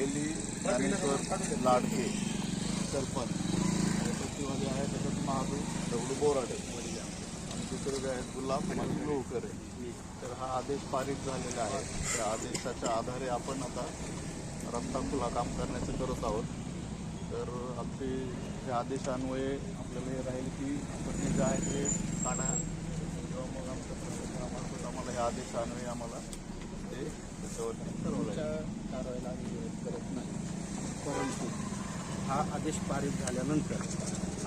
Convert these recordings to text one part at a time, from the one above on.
सायली ज्ञानेश्वर लाडके सरपंच. आणि आहे त्याच्यात महादू दगडू बोराडे. आणि दुसरे जे आहेत गुलाब लोहकरे तर हा आदेश पारित झालेला आहे. त्या आदेशाच्या आधारे आपण आता रस्ता खुला काम करण्याचं करत आहोत. तर आमचे त्या आदेशान्वये आपल्याला हे राहील की आपण जे आहे ते काढा. किंवा मग आमच्या प्रशासनामार्फत आम्हाला हे आदेशान्वये आम्हाला ते त्याच्यावरती ठरवलं आहे. कारवाईला आम्ही विरोध करत नाही परंतु हा आदेश पारित झाल्यानंतर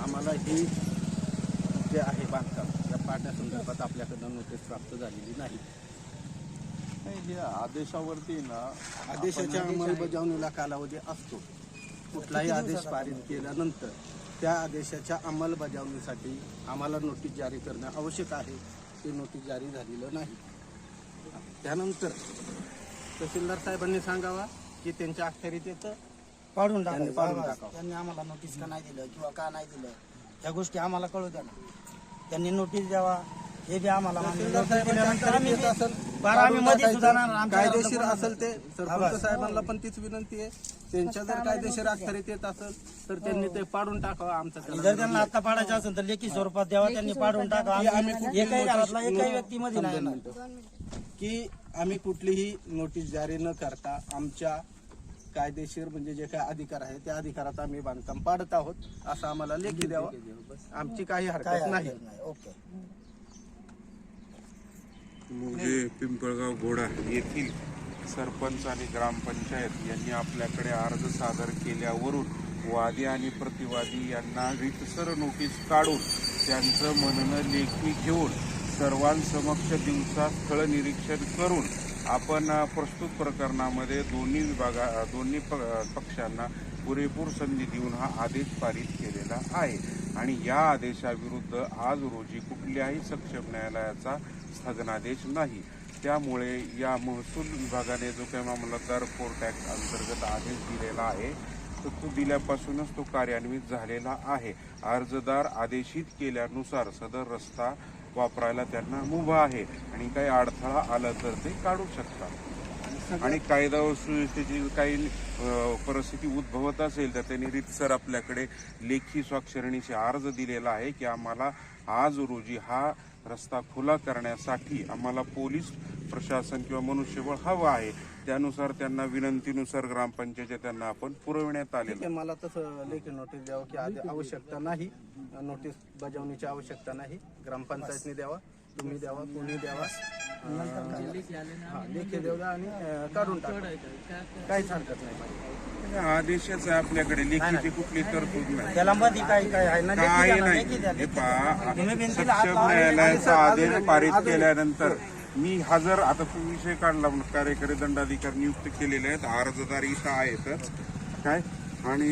आम्हाला ही जे आहे बांधकाम त्या पाडण्यासंदर्भात आपल्याकडनं नोटीस प्राप्त झालेली नाही. नाही आदेशावरती ना आदेशाच्या अंमलबजावणीला कालावधी असतो. कुठलाही आदेश पारित केल्यानंतर त्या आदेशाच्या अंमलबजावणीसाठी आम्हाला नोटीस जारी करणं आवश्यक आहे. ती नोटीस जारी झालेलं नाही. त्यानंतर तहसीलदार साहेबांनी सांगावा की त्यांच्या अखत्यारीत येतं. पाडून त्यांनी. टाकावं. त्यांनी आम्हाला नोटीस का नाही दिलं किंवा का नाही दिलं ह्या गोष्टी आम्हाला कळू द्या ना त्यांनी नोटीस द्यावा हे बी आम्हाला मान्य. नोटीस दिल्यानंतर आम्ही बी- बरं आम्ही मध्ये. आमच्या कायदेशीर असेल ते हा, सरपंच. साहेबांना पण तीच विनंती आहे त्यांच्या जर कायदेशीर अखत्यारीत येत असेल तर त्यांनी ते पाडून टाकावं आमचं त्याला जर त्यांना आता पाडायचं असेल तर लेखी स्वरूपात द्यावा त्यांनी पाडून टाका आम्ही एकही घरातला एकही व्यक्तीमध्ये नाही थांबा येणार. दोन मिनिटं. की आम्ही कुठलीही नोटीस जारी न करता आमच्या कायदेशीर म्हणजे जे काय अधिकार आहे त्या अधिकारात आम्ही बांधकाम पाडत आहोत असं आम्हाला लेखी द्यावं. आमची काही हरकत नाही. ओके. पिंपळगाव घोडा येथील सरपंच आणि ग्रामपंचायत यांनी आपल्याकडे अर्ज सादर केल्यावरून वादी आणि प्रतिवादी यांना रितसर नोटीस काढून त्यांचं म्हणणं लेखी घेऊन सर्वांसमक्ष दिवसा स्थळ निरीक्षण करून आपण प्रस्तुत प्रकरणामध्ये दोन्ही विभागा दोन्ही प- पक्षांना पुरेपूर संधी देऊन हा आदेश पारित केलेला आहे. आणि या आदेशाविरुद्ध आज रोजी कुठल्याही सक्षम न्यायालयाचा स्थगनादेश नाही. त्यामुळे या महसूल विभागाने जो काही मामलतदार कोर्ट ॲक्ट अंतर्गत आदेश दिलेला आहे तर तो दिल्यापासूनच तो कार्यान्वित झालेला आहे. अर्जदार आदेशित केल्यानुसार सदर रस्ता वापरायला त्यांना मुभा आहे. आणि काही अडथळा आला तर ते काढू शकतात. आणि कायदा व सुव्यवस्थेची काही परिस्थिती उद्भवत असेल तर त्यांनी रितसर आपल्याकडे लेखी स्वाक्षरणीचे अर्ज दिलेला आहे की आम्हाला आज रोजी हा रस्ता खुला करण्यासाठी आम्हाला पोलीस प्रशासन किंवा मनुष्यबळ हवं आहे. त्यानुसार त्यांना विनंतीनुसार ग्रामपंचायतच्या त्यांना आपण पुरविण्यात आलेलं ठीक आहे मला तसं लेखी नोटीस द्यावं की आधी आवश्यकता नाही. नोटीस बजावणीची आवश्यकता नाही. ग्रामपंचायतने द्यावा तुम्ही द्यावा कोणी द्यावा. हा, लेखी द्यावा आणि अं, काढून टाका. काहीच हरकत नाही माझी. आदेशच आहे आपल्याकडे. लेखीची कुठली तरतूद नाही. त्याला मध्ये काय काय आहे ना? लेखी काही द्या ना, नाही. लेखी द्या, हे लेखी पहा द्या. तुम्ही भिंतीला हात सक्षम लावा. न्यायालयाचा आदेश पारित केल्यानंतर मी हजर आता तो विषय काढला म्हणून कार्यकारी दंडाधिकारी नियुक्त केलेले आहेत. अर्जदार इथं आहेतच. काय? आणि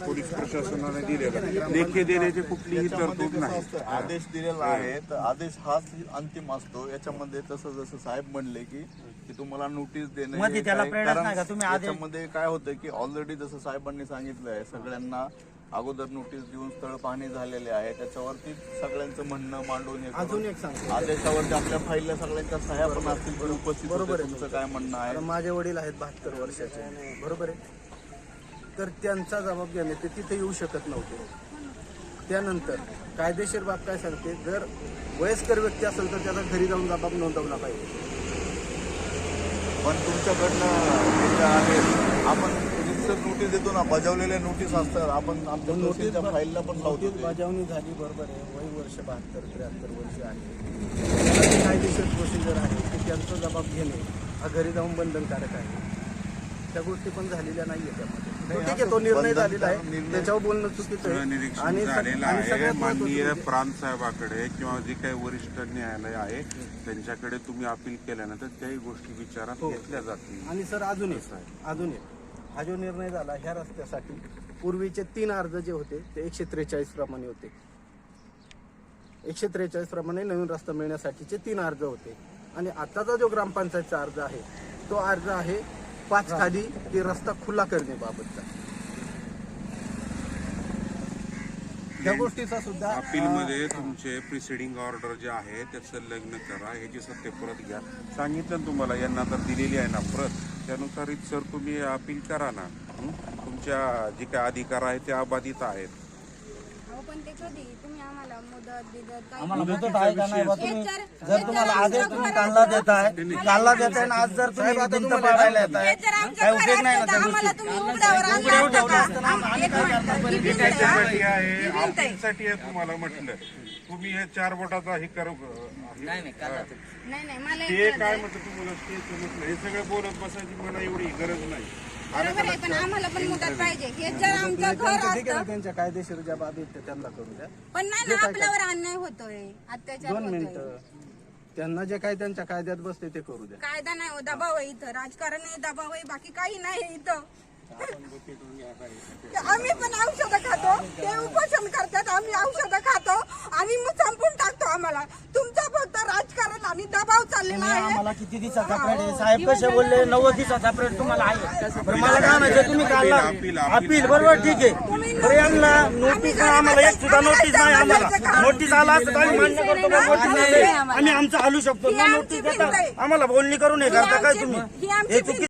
पोलीस प्रशासनाने दिलेलं. लेखी देण्याची कुठलीही तरतूद नाही. आदेश दिलेला आहे तर आदेश हाच अंतिम असतो. याच्यामध्ये तसं जसं साहेब म्हणले की की तुम्हाला नोटीस देणे मध्ये त्याला काय- प्रेरणा कारण नाही का? तुम्ही आदेश- याच्यामध्ये काय होतं की ऑलरेडी जसं साहेबांनी सांगितलं आहे सगळ्यांना अगोदर नोटीस देऊन स्थळ पाहणी झालेले आहे. त्याच्यावरती सगळ्यांचं म्हणणं मांडून हे करून अजून एक सांगतो. आदेशावरती आपल्या फाईलला सगळ्यांच्या सह्या पण असतील पण उपस्थित बरोबर. आहे. तुमचं काय म्हणणं आहे? माझे वडील आहेत बहात्तर वर्षाचे. बरोबर आहे? तर त्यांचा जबाब घेणे ते तिथे येऊ शकत नव्हते. त्यानंतर कायदेशीर बाब काय सांगते? जर वयस्कर व्यक्ती असेल तर त्याचा घरी जाऊन जबाब नोंदवला पाहिजे. पण तुमच्याकडनं जे आहे आपण रितसर नोटीस देतो ना बजावलेल्या नोटीस असतात. आपण आमच्या नोटीसच्या फाईलला पण लावतो नोटीस ते. बजावणी झाली बरोबर आहे. वय वर्ष बहात्तर त्र्याहत्तर वर्ष आहे. कायदेशीर प्रोसिजर आहे की त्यांचा जबाब घेणे हा घरी जाऊन बंधनकारक आहे. त्या गोष्टी पण झालेल्या नाहीये त्यामध्ये. तो ठीक आहे तो निर्णय झालेला आहे. त्याच्यावर बोलणं चुकीचं आहे. झालेलं आहे. माननीय म्हणजे- प्रांत साहेबाकडे किंवा जे काही वरिष्ठ न्यायालय आहे त्यांच्याकडे तुम्ही अपील केल्यानंतर त्याही गोष्टी विचारात हो. घेतल्या जातील. आणि सर अजून एक अजून एक. हा जो निर्णय झाला ह्या रस्त्यासाठी पूर्वीचे तीन अर्ज जे होते ते एकशे त्रेचाळीस प्रमाणे होते. एकशे त्रेचाळीस प्रमाणे नवीन रस्ता मिळण्यासाठीचे तीन अर्ज होते. आणि आताचा जो ग्रामपंचायतचा अर्ज आहे तो अर्ज आहे पाच खाली की रस्ता खुला करण्याबाबतचा. त्या गोष्टीचा सुद्धा अपीलमध्ये तुमचे प्रिसिडिंग ऑर्डर जे आहे ते संलग्न करा ह्याची सत्य परत घ्या. सांगितलं तुम्हाला यांना तर दिलेली आहे ना प्रत. त्यानुसार सर तुम्ही अपील करा ना. तुमच्या जे काय अधिकार आहेत ते अबाधित आहेत. अहो पण ते कधी तुम्ही आम्हाला मुदत बिदत काही आम्हाला मुदत आहे का नाही बा तुम्ही हे जर- तुम्हाला आदेश तुम्ही असतं- देताय आणि आज जर तुम्ही भिंत पाडायला हे जर काय उपयोग नाही ना असतं त्या तर आम्हाला गोष्टी तुम्ही उघड्यावर आणलं उघड्यावर असतं ठेवलं का? असतं ना, आम- आम्ही एक काय मिनिट, करणार? ही भिंत आहे. त्याच्यासाठी आहे ही भिंत आहे. अपीलसाठी आहे तुम्हाला म्हटलं तुम्ही हे चार बोटाचा हे करू नाही नाही मला ते एक काय. म्हटलं तुम्हाला म्हटलं हे सगळं बोलत बसायची मला एवढी गरज नाही बरोबर आहे पण आम्हाला पण मुदत पाहिजे. हे जर आमचं घर ठीक आहे ना, असतं. त्यांच्या कायदेशीर ज्या बाबी आहेत त्या त्यांना करू द्या. पण नाही ना आपल्यावर अन्याय होतोय अत्याचार दोन होतोय. मिनिटं. त्यांना जे काही त्यांच्या कायद्यात बसते ते करू द्या. कायदा नाही हो दबाव आहे इथं. राजकारण आहे दबाव आहे बाकी काही नाही इथं. आम्ही पण औषधं खातो. ते उपोषण करतात आम्ही औषधं खातो आणि मग संपून टाकतो आम्हाला. तुमचं फक्त राजकारण आणि दबाव चाललेला आहे. आम्हाला किती दिवसाचा आहे? साहेब कसे बोलले? नव्वद दिवसाचा तुम्हाला आहे. बरं मला काय माहिती तुम्ही काढला. अपील, बरोबर ठीक आहे. बरं यांना नोटीस आम्हाला एक सुद्धा नोटीस नाही आम्हाला. नोटीस आला असतं तर आम्ही मान्य करतो का नोटीस नाही. आम्ही आमचं हलू शकतो ना नोटीस देता आहे. आम्हाला बोलणी करून हे करता काय ही तुम्ही? ही आमची हे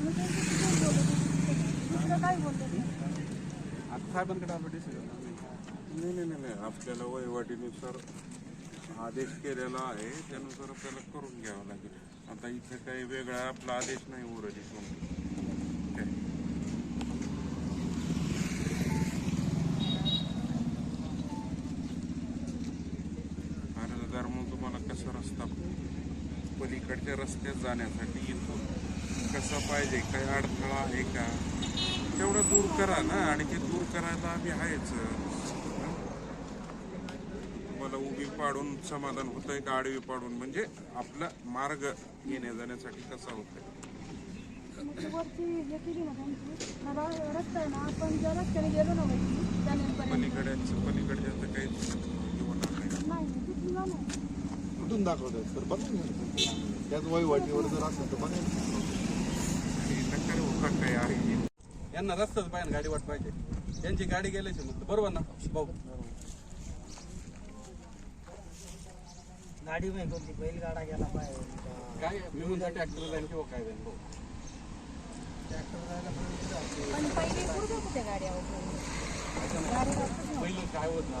भिंत चुकी नाही नाही नाही नाही. आपल्याला वहिवाटीनुसार आदेश केलेला आहे. त्यानुसार आपल्याला करून घ्यावं लागेल. आता इथे काही वेगळा आपला आदेश नाही उरलीत अर्जदार मग तुम्हाला कसा रस्ता पलीकडच्या रस्त्यात जाण्यासाठी इथून कसा पाहिजे काही अडथळा आहे का? तेवढं दूर करा ना आणि ते दूर करायला आम्ही आहेच. तुम्हाला उभी पाडून समाधान होतंय का आडवी पाडून? म्हणजे आपला मार्ग येण्या जाण्यासाठी कसा होतोय. वरती हे केली ना त्यांची मला रस्ता आहे ना आपण ज्या रस्त्याने गेलो ना वरती त्याने पलीकड्याचं पलीकडच्या काही हे होणार नाही. नाही तिथून नाही कुठून दाखवतात तर बघा त्याच वहिवाटीवर जर असेल तर बघा नकार होता काय आहे यांना रस्ताच पाहिजे गाडी वाट पाहिजे. त्यांची गाडी गेल्याची म्हटलं बरोबर ना? भाऊ. गाडी नाही कोणती बैलगाडा गेला पाहिजे. काय मी म्हणतो ट्रॅक्टर जाईन किंवा काय जाईन भाऊ. पण पहिले कुठे होत्या गाड्या पहिलं काय होत ना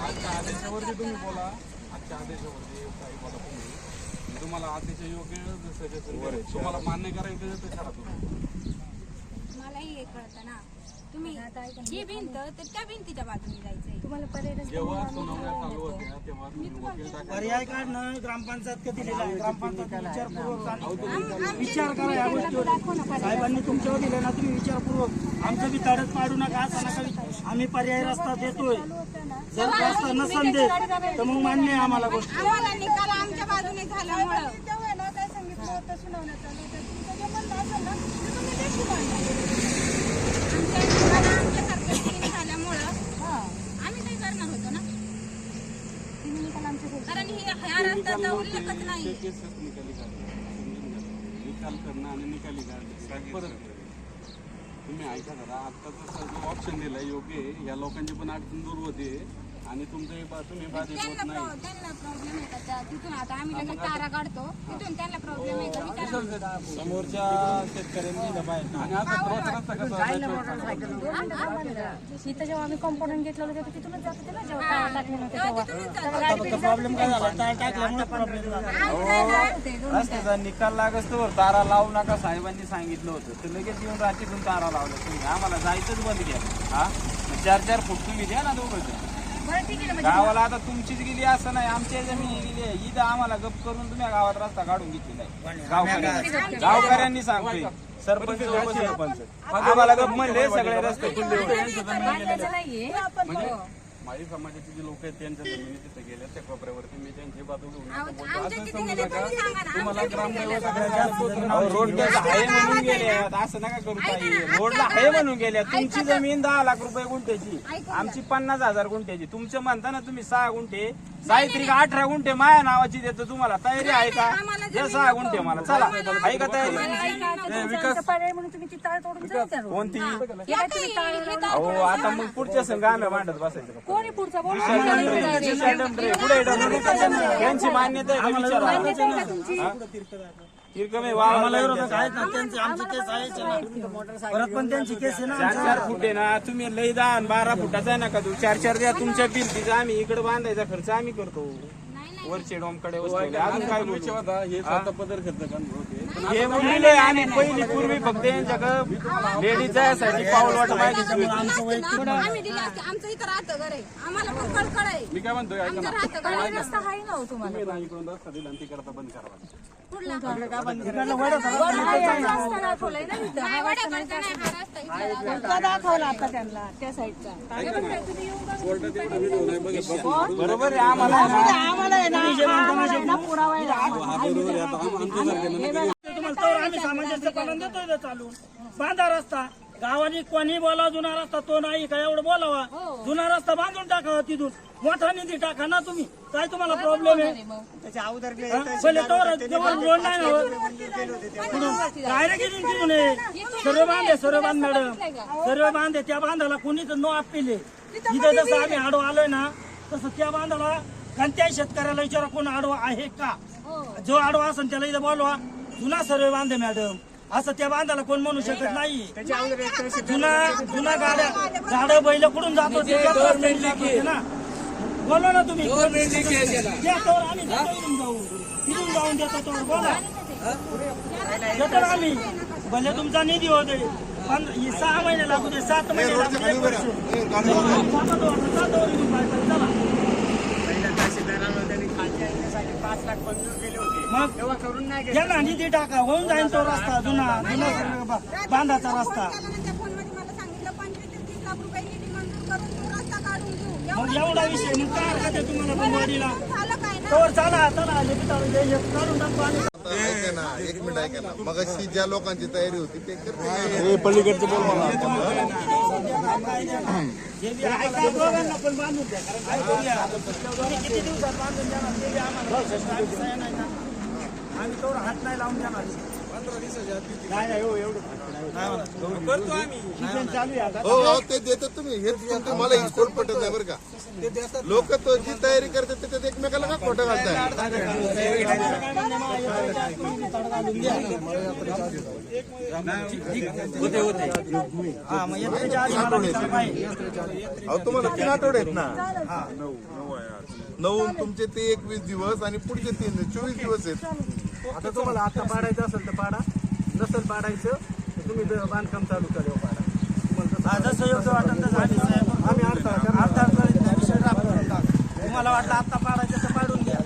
आजच्या आदेशावरती तुम्ही बोला. आजच्या आदेशावरती काही बोला तुम्ही. तुम्हाला आदेश योग्य सजेशन तुम्हाला मान्य करायचं तर करा तुम्ही. मलाही हे कळतं ना. तुम्ही ही भिंत तर त्या भिंतीच्या बाजूने जायचंय. तुम्हाला पर्यटन जेव्हा सुनावण्या चालू होत्या तेव्हा तुम्ही वकील टाका पर्याय काढणं ग्रामपंचायत कधी दिला? आहे ग्रामपंचायत विचारपूर्वक आणि विचार करा या गोष्टीवर साहेबांनी तुमच्यावर दिले ना तुम्ही विचारपूर्वक. आमचं बी तडक पाडू नका असं नका. आम्ही पर्याय रस्ता देतोय. जर रस्ता नसन देत तर मग मान्य आहे आम्हाला गोष्ट. आम्हाला निकाल आमच्या बाजूने झाल्यामुळं. आम्ही काही करणार होतो ना. कारण ही ह्या रस्त्याचा उल्लेखच नाही. निकाली करणं आणि निकाली काढणे. परत तुम्ही ऐका जरा. आत्ताचा जो ऑप्शन दिलाय योग्य आहे या लोकांची पण अडचण दूर होते. आणि तुमचे बा- तुम्ही बाधित होत त्यांना नाही. प्रॉ- त्यांना प्रॉब्लेम आहे का? त्या- तिथून आता आम्ही लगेच तारा काढतो. तिथून त्यांना प्रॉब्लेम आहे का? विचारा. समोरच्या शेतकऱ्यांनी दिलं पाहिजे आणि आता थोडासा रस्ता कसा आहे? इथं जेव्हा आम्ही कंपाऊंड घेतलं होतं तेव्हा तिथूनच जात होते ना जेव्हा टायर टाकले नव्हते तेव्हा. तेव्हा आता गाडी फक्त प्रॉब्लेम काय झाला? टायर टाकल्यामुळे प्रॉब्लेम झाला. आम्ही काय जात होते दोन रस्त्याचा निकाल लागत तर तारा लावू नका साहेबांनी सांगितलं होतं. तर लगेच येऊन रात्रीतून तारा लावल्या. तुम्ही आम्हाला जायचंच बंद केलं. हा? मग चार चार फूट तुम्ही द्या ना दोघं बरं ठीक आहे ना गावाला आता तुमचीच गेली असं नाही आमच्या जमीन गेली आहे. इथं आम्हाला गप करून तुम्ही गावात रस्ता काढून घेतलेला आहे गावकऱ्यांनी. गावकऱ्यांनी सांगतोय. सरपंच उपसरपंच आम्हाला गप म्हणले सगळे रस्ते नाहीये. म्हणजे माळी समाजाचे जे लोक आहेत त्यांच्या जमिनी तिथे गेल्या त्या कोपऱ्यावरती मी त्यांची बाजू घेऊन बोलतो. असं समजू नका तुम्हाला रोड आहे. म्हणून गेले असं नका करू ताई. रोडला आहे म्हणून गेल्या तुमची जमीन दहा लाख रुपये गुंठ्याची. आमची पन्नास हजार गुंठ्याची. तुमचं म्हणता ना तुम्ही सहा गुंठे. साहित्रिक अठरा गुंठे माया नावाची देतो तुम्हाला. तयारी आहे का? द्या सहा गुंठे मला. चला. आहे का तयारी? पर्याय म्हणून तुम्ही ती ताळ तोडून जाऊ त्या रोड. कोणती? हा. ताळ अहो आता मग पुढच्या संघ आम्ही भांडत बसायचं. का? कोणी पुढचा बोल मान्यता आहे का विचारा. तिरकमे आम्हाला विरोधक आहेत ना त्यांची आमची केस आहे ना. परत पण त्यांची केस आहे ना चार चार फूट आहे ना. तुम्ही लई दहा आणि बारा फुटाचा आहे ना का तू? चार चार द्या. तुमच्या भिंतीचा आम्ही इकडे बांधायचा खर्च आम्ही करतो. वरचे डोमकडे वसलेले. अजून काय बोलू? हे स्वतः पदर खर्च करणार होते हे म्हणले आणि पहिली पूर्वी फक्त यांच्याकडे लेडीज जायसाठी पाऊल वाट माहिती आम्ही दिले असते. आमचं इथं राहतं घर. आहे आम्हाला पण कळकळ आहे. मी काय म्हणतोय ऐका आमचं ना. राहतं घर. आणि रस्ता आहे ना हो तुम्हाला. तुम्ही ना इकडून रस्ता दिला आणि तिकडचा बंद करावा दाखवला. आता त्यांना त्या साईडचा. बरोबर आम्हाला आहे ना. पुरावा आहे आम्ही देतोय बांधा रस्ता. गावाने कोणी बोला जुना रस्ता तो नाही काय एवढं बोलावा. जुना रस्ता बांधून टाकावा तिथून. मोठा निधी टाका ना तुम्ही. काय तुम्हाला प्रॉब्लेम आहे? हा? रोड नाही डायरेक्ट इथून तिथून. सर्व बांधे सर्व बांध मॅडम सर्व बांधे त्या बांधाला कोणीच नो आपले इथे जसं आम्ही आडो आलोय ना तसं त्या बांधाला कोणत्याही शेतकऱ्याला विचारा कोण आडवा आहे का? जो आडवा असेल त्याला इथं बोलवा. जुना सर्वे बांधे मॅडम. असं त्या बांधाला कोण म्हणू शकत नाही जुना जुना गाड्या झाडं बैल कुठून जातो ते होते ना. बोला ना तुम्ही. द्या तोवर आम्ही जाऊ जाऊन देतो तोवर. बोला. देतो आम्ही. भले तुमचा निधी होते हे सहा महिने लागू दे सात महिने लागू दे एक वर्ष. जाता तोवर, जाता मग घ्या ना निधी टाका होऊन जाईल तो रस्ता जुना जुना सर्व बांधाचा रस्ता. त्या फोनमध्ये मला सांगितलं पंचवीस ते तीस लाख रुपये निधी मंजूर करून तो रस्ता काढून देऊ मग एवढा विषय मग काय हरकत आहे तुम्हाला बनवाडीला झालं काय ना? तोवर चला चला हे पिटाळून दे, हे काढून टाकू आम्ही आता ऐका ना एक मिनिट ऐका ना. मग अशी ज्या लोकांची तयारी होती ते करते पलीकडचं बोल हे बी ऐका दोघांना पण बांधून द्या कारण ऐकून घ्या. तुम्ही किती दिवसात बांधून ते बी आम्हाला ना. आम्ही तेवढं हात नाही लावून देणार नाही नाही, हो एवढं नाही म्हणत. करतो आम्ही शिक्षण चालू आहे आता हो हो ते देतात तुम्ही हेच तुमचं मला ही खोट पटत नाही बरं का लोक तो जी तयारी करतात त्याच्यात एकमेकाला का खोटं घालताय हा. अहो तुम्हाला तीन आठवडे आहेत ना नऊ तुमचे ते एकवीस दिवस आणि पुढचे तीन चोवीस दिवस आहेत आता तुम्हाला आता पाडायचं असेल तर पाडा. नसेल पाडायचं तर तुम्ही बांधकाम चालू करा पाडा. तुम्हाला जसं- हा, योग्य वाटेल तसं आम्ही साहेब आम्ही अडथळा करणार आता कळत नाही, विषय राबवून टाक. तुम्हाला वाटलं आता पाडायचं तर पाडून द्या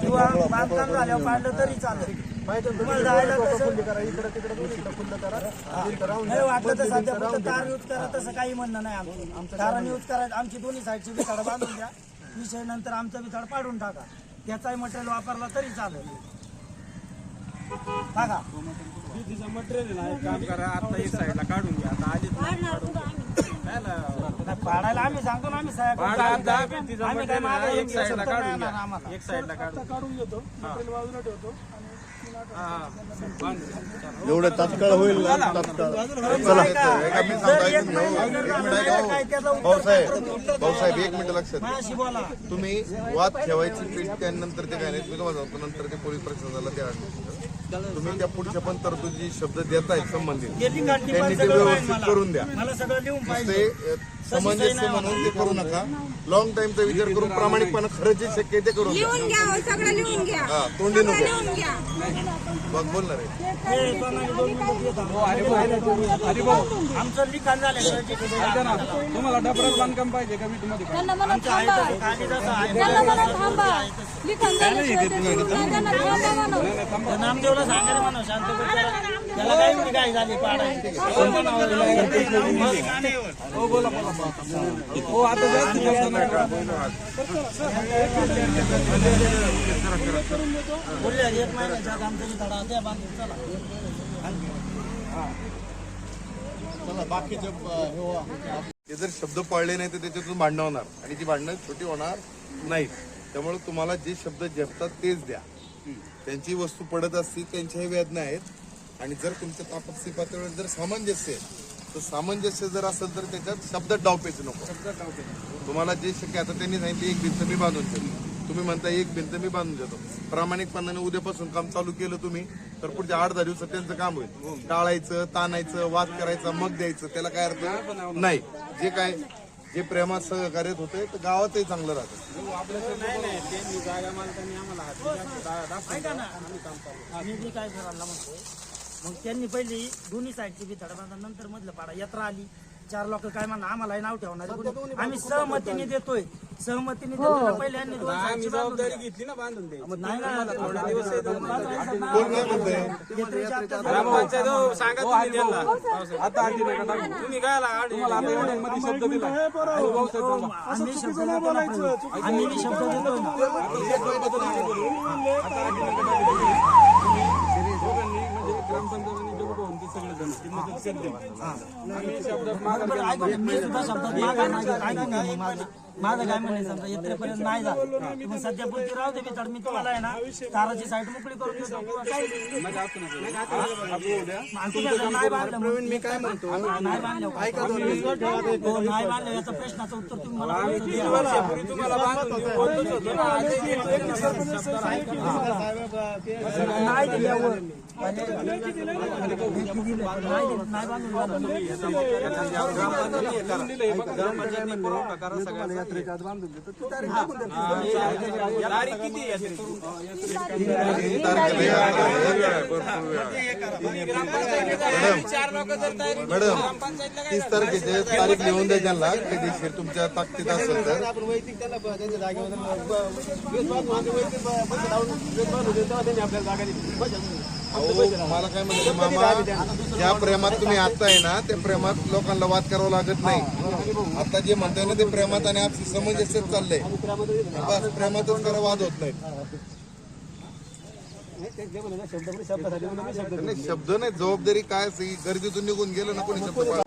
किंवा बांधकाम झाल्यावर पाडलं तरी चालेल. पाहिजे तर तुम्हाला तुम्ही जायला इकडं कसं- फुल्ली करा इकडे तिकडे दोन्ही इकडे फुल्ल करा. इथं राहून नाही द्या. वाटलं तर मधली सध्या भिंत राहून फक्त द्या. तार यूज करा तसं काही म्हणणं नाही आमचं. यूज करायचं आमची दोन्ही साईडची बिथाड बांधून द्या. विषय नंतर आमचं बिथाड पाडून टाका. त्याचाही मटेरियल वापरला तरी चालेल. टाका तिचं मटेरियल ना एक काम करा आता एक साईडला काढून घ्या आता आधी नाही, पाडायला आम्ही सांगतो ना आम्ही साहेब पाडा आता भिंतीचं आम्ही काय मटेरियल मागं ना एक साईडला सत्तर काढून नाही घ्या. येणार आम्हाला. एक साईडला काढून काढून घेतो मटेरियल बाजूला ठेवतो एवढं तात्काळ होईल ना तात्काळ. चला एका मी सांगतो ऐकून घ्या. एक मिनिट. ऐका. भाऊसाहेब भाऊसाहेब एक मिनिट लक्षात तुम्ही वाद ठेवायची पीठ त्यानंतर ते काय नाही मी तुम्हाला सांगतो नंतर ते पोलीस प्रशासनाला द्या. तुम्ही त्या पुढच्या पण तरतुदी शब्द देताय संबंधित. हे त्यांनी ते व्यवस्थित करून द्या. ते सामंजस्य म्हणून ते करू नका. लॉंग टाइमचा विचार करून प्रामाणिकपणा खरंच जे शक्य आहे ते करून द्या. लिहून घ्या हो, सगळं लिहून घ्या. हा तोंडी नको. बोलणार हे. आमचं लिखाण झालं तुम्हाला डबरात बांधकाम पाहिजे का मी तुम्हाला. नामदेवला सांगायला म्हणा शांत. त्याला काही काय झाली पाडायची हो आता जास्त ते जर शब्द पाळले नाही तर त्याच्यातून भांडणं होणार. आणि ती भांडणं छोटी होणार नाहीत. त्यामुळे तुम्हाला जे शब्द झेपतात तेच द्या. त्यांची वस्तू पडत असती त्यांच्याही वेदना आहेत. आणि जर तुमच्या तापसी पातळीवर जर सामंजस्य आहे तर सामंजस्य जर असेल तर त्याच्यात शब्दात डाव पेच नको. तुम्हाला जे शक्य आता त्यांनी सांगितलं एक भिंत मी बांधून देतो तुम्ही म्हणता एक भिंत मी बांधून देतो. प्रामाणिकपणाने उद्यापासून काम चालू केलं तुम्ही तर पुढच्या आठ दहा दिवसात त्यांचं काम होईल. टाळायचं ताणायचं वाद करायचा मग द्यायचं त्याला काय अर्थ? नाही. जे काय जे प्रेमात सहकार्यात होते तर गावातही चांगलं राहतं. आम्ही काय करायला म्हणतो मग त्यांनी पहिली दोन्ही साईडची भितड बांधा नंतर मधलं पाडा यात्रा आली. चार लोक काय म्हणा आम्हाला नाव ठेवणार? आम्ही सहमतीने देतोय सहमतीने देतोय ना पहिले यांनी दोन आम्ही साईडची बांधून जबाबदारी द्या. घेतली ना बांधून नाही ना, थोडा दिवस आहे तर आत ग्रामपंचायत हो, सांगा तुम्ही त्यांना आता आधी नका टाकू. तुम्ही काय आला तुम्हाला आता एवढ्यामध्ये शब्द दिला भाऊ साहेब थांबा. आम्ही शब्द देतो ना. आम्ही शब्द देतो ना दोघांनी म्हणजे ग्रामपंचायतीने जेवढं होऊन ते सगळे जण ती मदत करते आम्ही शब्दात माघार बरं, घ्यायला माझं काय म्हणायचं समजा यात्रेपर्यंत नाही झालं तुम्ही सध्या पुरती राहू दे मी तर मी तुम्हाला आहे ना ताराची साईड मोकळी करून देतो किंवा काही नाही बांधलं प्रवीण मी काय म्हणतो नाही बांधलं हो नाही बांधलं याचं प्रश्नाचं उत्तर तुम्ही मला द्या. वर्षापूर्वी तुम्हाला बांधून देऊ बोलतोच होतो ना आजही देतो. बांधून झालं. तारीख किती आहे. यात्रेची? चार लोक जर तयारी मॅडम ग्रामपंचायतला काय तीस तारखेचे तारीख लिहून द्या त्यांना कायदेशीर तुमच्या ताकदीत असेल तर. अहो, मला काय म्हणायचं मामा ज्या प्रेमात तुम्ही आता आहे ना त्या प्रेमात लोकांना वाद करावा लागत नाही आता जे म्हणताय ना ते प्रेमात आणि आपसी समंजस्यच चाललंय बस प्रेमातच करा वाद होत नाही नाही, शब्द नाही जबाबदारी काय असेल गर्दीतून निघून गेलं ना कोणी शब्द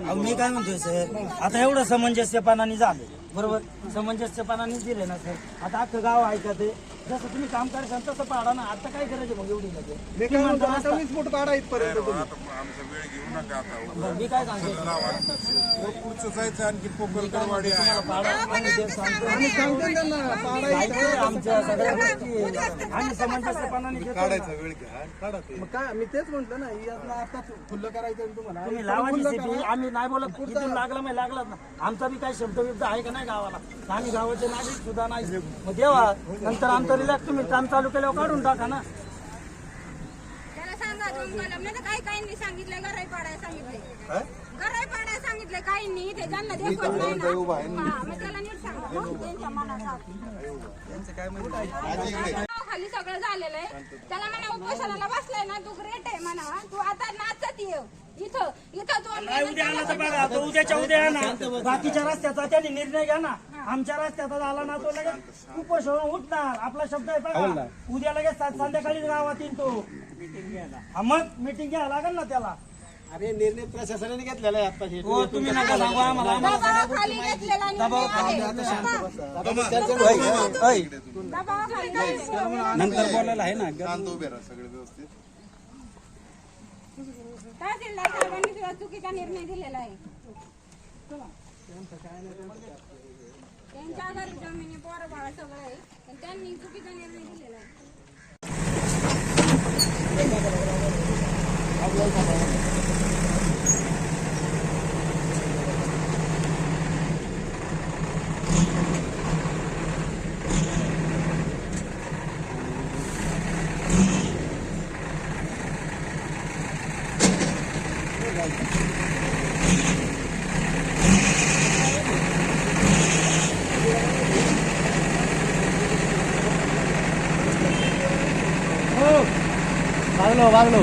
अहो, मी काय म्हणतोय सर आता एवढं समंजस्यपणाने झालं बरोबर? समंजस्यपणाने दिले ना सर. आता अख्खं गाव ऐकत जसं तुम्ही काम करशाल तसं पाडा ना. आता काय करायचं मग एवढी म्हणता रस्ता- आमचा वेळ घेऊ नका आता. बरं, मी काय सांगतो? पुढचं जायचं आणखी पोकलकरवाडी आहे. आम्ही तेच सांगतो ऐकतोय आमच्या सगळ्या गोष्टी आहे. आम्ही समंजस्यपणाने देतो ना. काढायचा वेळ घ्या काढा ते. मग काय मी तेच म्हटलं ना आता खुल्लं करायचं तुम्हाला. तुम्ही लावा DCP, आम्ही नाही बोलत. इथून लागला नाही लागलाच ना. आमचा बी काही शब्द बिब्द आहे का नाही गावाला? आम्ही गावाचे नागरिक सुद्धा नाही. मग देवा नंतर आमचं रिलॅक्स तुम्ही काम चालू केल्यावर काढून टाका ना. त्याला सांगा नाही तर काही काहींनी सांगितलं गराई पाडायला सांगितले गराई पाडायला सांगितले काहींनी ते ज्यांना देखत नाही ना. हा, मग त्याला नीट सांगा हो, त्यांच्या मनात खाली सगळं झालेलं आहे. त्याला म्हणा उपोषणाला बसलाय ना तू ग्रेट आहे म्हणा. तू आता नाचत ये. इथं इथं दोन नाही उद्या आला तर बघा तो उद्याच्या उद्या या ना. बाकीच्या रस्त्याचा त्यांनी निर्णय घ्या ना. आमच्या रस्त्याचा झाला ना तो लगेच उपोषण उठणार. आपला शब्द आहे बघा. उद्या लगेच सा- संध्याकाळीच गावात येईल तो. हा, मग मिटिंग घ्यायला लागेल ना त्याला. अरे निर्णय प्रशासनाने घेतलेला आहे आता हो. तुम्ही नका सांगू. आम्हाला आम्हाला दबावाखाली घेतलेला निर्णय आहे. दबावाखाली घेतलेला. नंतर बोलायला आहे ना. शांत उभे राहा सगळे व्यवस्थित. तहसीलदार साहेबांनी सुद्धा चुकीचा निर्णय दिलेला आहे. त्यांच्या घरी जमिनी पोरं बाळा सगळं आहे पण त्यांनी चुकीचा निर्णय दिलेला आहे. kilo ba kilo